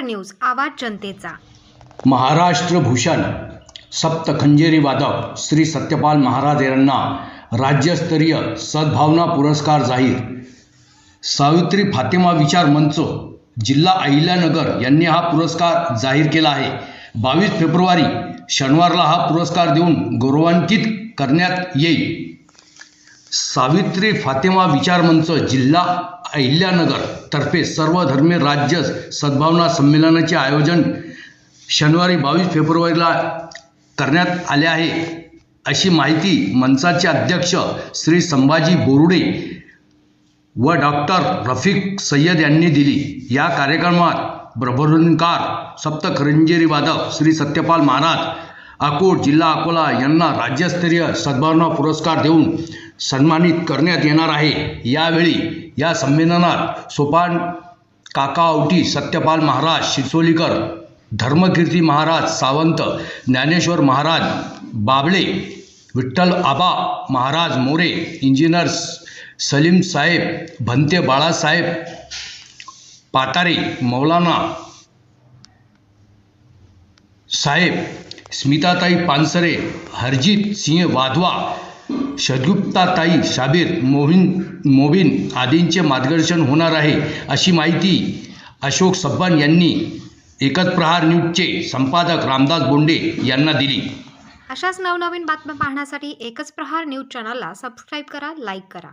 News आवाज जनतेचा. महाराष्ट्र भूषण सप्तखंजेरी वादक श्री सत्यपाल महाराज यांना राज्यस्तरीय सद्भावना पुरस्कार जाहीर. सावित्री फातिमा विचार मंच जिल्हा अहिल्यानगर यांनी हा पुरस्कार जाहीर केला आहे. बावीस फेब्रुवारी शनिवारला हा पुरस्कार देऊन गौरवान्वित करण्यात येईल. सावित्री फातिमा विचार मंच जिल्हा अहिल्यानगर तर्फे सर्व धर्मीय राज्य सद्भावना संमेलनाचे आयोजन शनिवारी बावीस फेब्रुवारीला करण्यात आले आहे. अशी माहिती मनसाचे अध्यक्ष श्री संभाजी बोरुडे व डॉक्टर रफिक सय्यद यांनी दिली. या कार्यक्रमात प्रबोधनकार सप्तखरंजेरी वादक श्री सत्यपाल महाराज अकोट जिल्हा अकोला यांना राज्यस्तरीय सद्भावना पुरस्कार देऊन सन्मानित करण्यात येणार आहे. यावेळी या संमेलनात सोपान काका औटी सत्यपाल महाराज शिरसोलीकर धर्मकीर्ती महाराज सावंत ज्ञानेश्वर महाराज बाबळे विठ्ठल आबा महाराज मोरे इंजिनियर सलीम साहेब भंते बाळासाहेब पातारे मौलाना साहेब स्मिताताई पानसरे हरजीत सिंह वाधवा शदगुप्ताताई शाबीर मोहिन मोबिन आदींचे मार्गदर्शन होणार आहे अशी माहिती अशोक सब्बान यांनी एकच प्रहार न्यूजचे संपादक रामदास बोंडे यांना दिली. अशाच नवनवीन बातम्या पाहण्यासाठी एकच प्रहार न्यूज चॅनलला सबस्क्राईब करा लाईक करा.